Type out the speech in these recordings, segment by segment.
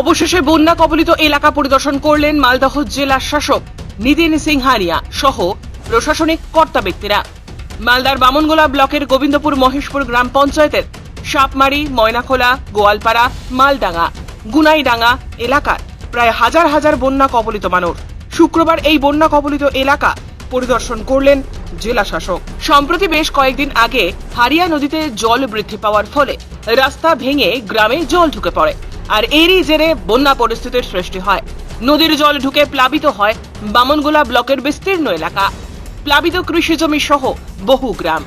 অবশেষে বন্যা কবলিত এলাকা পরিদর্শন করলেন মালদহ জেলা শাসক নিতিন সিংহানিয়া সহ প্রশাসনিক কর্তা ব্যক্তিরা। মালদার বামনগোলা ব্লকের গোবিন্দপুর মহেশপুর গ্রাম পঞ্চায়েতের সাপমারি, ময়নাখোলা, গোয়ালপাড়া, মালডাঙ্গা, গুনাইডাঙ্গা এলাকার প্রায় হাজার হাজার বন্যা কবলিত মানুষ। শুক্রবার এই বন্যা কবলিত এলাকা পরিদর্শন করলেন জেলা শাসক। সম্প্রতি বেশ কয়েকদিন আগে হারিয়া নদীতে জল বৃদ্ধি পাওয়ার ফলে রাস্তা ভেঙে গ্রামে জল ঢুকে পড়ে, আর এরই জেরে বন্যা পরিস্থিতির সৃষ্টি হয়। নদীর জল ঢুকে প্লাবিত হয় বামনগোলা ব্লকের বিস্তীর্ণ এলাকা। প্লাবিত কৃষিজমি সহ বহু গ্রাম।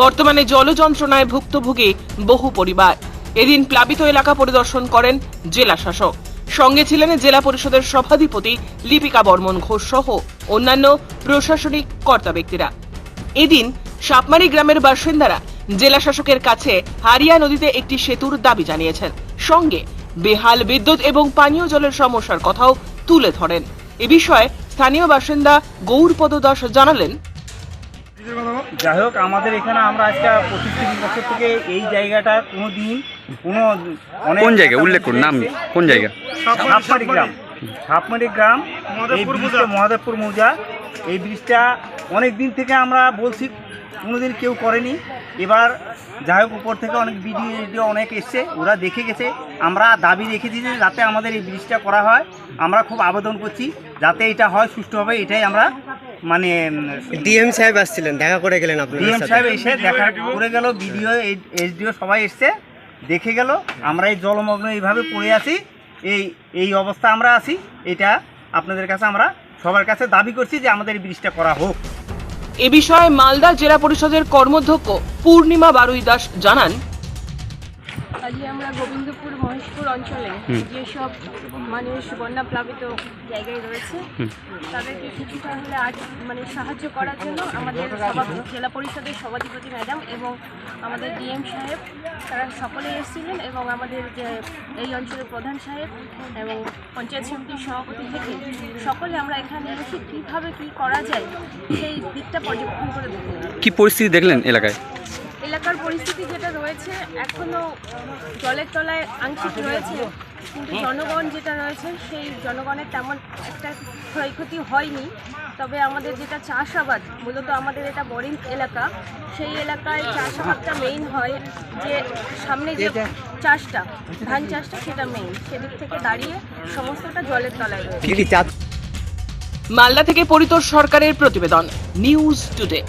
বর্তমানে জল যন্ত্রণায় ভুক্তভোগী বহু পরিবার। এদিন প্লাবিত এলাকা পরিদর্শন করেন জেলা শাসক। সঙ্গে ছিলেন জেলা পরিষদের সভাধিপতি লিপিকা বর্মন ঘোষ সহ অন্যান্য প্রশাসনিক কর্তা ব্যক্তিরা। এদিন সাপমারি গ্রামের বাসিন্দারা জেলা শাসকের কাছে হারিয়া নদীতে একটি সেতুর দাবি জানিয়েছেন। সঙ্গে বেহাল বিদ্যুৎ এবং পানীয় জলের সমস্যার কথাও তুলে ধরেন। এ বিষয়ে স্থানীয় বাসিন্দা গৌরপদ দাস জানালেন। যাই হোক, আমাদের এখানে আমরা আজকে পঁচিশ তিরিশ বছর থেকে এই জায়গাটা কোনো দিন কোনো কোন জায়গা? উল্লেখ করুন নাম কোন জায়গা? সাপমারি গ্রাম। সাপমারি গ্রাম এই ব্রিজটা মহাদেবপুর মৌজা। এই ব্রিজটা অনেক দিন থেকে আমরা বলছি কোনোদিন কেউ করেনি। এবার যাই হোক উপর থেকে অনেক ভিডিও ভিডিও অনেক এসছে ওরা দেখে গেছে। আমরা দাবি রেখেছি যে যাতে আমাদের এই ব্রিজটা করা হয়। আমরা খুব আবেদন করছি যাতে এটা হয় সুষ্ঠুভাবে এটাই আমরা মানে ডিএম সাহেব আসছিলেন দেখা করে গেলেন আপনাদের ডিএম সাহেব এসে দেখা করে গেল বিডিও এসডিও সবাই এসছে। দেখে গেল আমরা এই জলমগ্ন এইভাবে পড়ে আছি, এই এই অবস্থা আমরা আছি, এটা আপনাদের কাছে আমরা সবার কাছে দাবি করছি যে আমাদের ব্রিজটা করা হোক। এ বিষয়ে মালদা জেলা পরিষদের কর্মাধ্যক্ষ পূর্ণিমা বারুই দাস জানান আজকে আমরা গোবিন্দপুর মহেশপুর অঞ্চলে যেসব মানুষ বন্যা প্লাবিত জায়গায় রয়েছে তাদেরকে কিছুটা হলে আজ মানে সাহায্য করার জন্য আমাদের জেলা পরিষদের সভাধিপতি ম্যাডাম এবং আমাদের ডিএম সাহেব তারা সকলে এসেছিলেন এবং আমাদের যে এই অঞ্চলের প্রধান সাহেব এবং পঞ্চায়েত সমিতির সভাপতি থেকে সকলে আমরা এখানে এসে কীভাবে কী করা যায় সেই দিকটা পর্যবেক্ষণ করে দেখলাম কি পরিস্থিতি দেখলেন এলাকায়? এলাকার পরিস্থিতি যেটা রয়েছে এখনও জলের তলায় আংশিক রয়েছে কিন্তু জনগণ যেটা রয়েছে সেই জনগণের তেমন একটা ক্ষয়ক্ষতি হয়নি। তবে আমাদের যেটা চাষাবাদ মূলত আমাদের এটা বোরিং এলাকা সেই এলাকায় চাষাবাদটা মেইন হয় যে সামনে যে চাষটা ধান চাষটা সেটা মেইন সেদিক থেকে দাঁড়িয়ে সমস্তটা জলের তলায় রয়েছে। মালদা থেকে পরিতোষ সরকারের প্রতিবেদন নিউজ টুডে।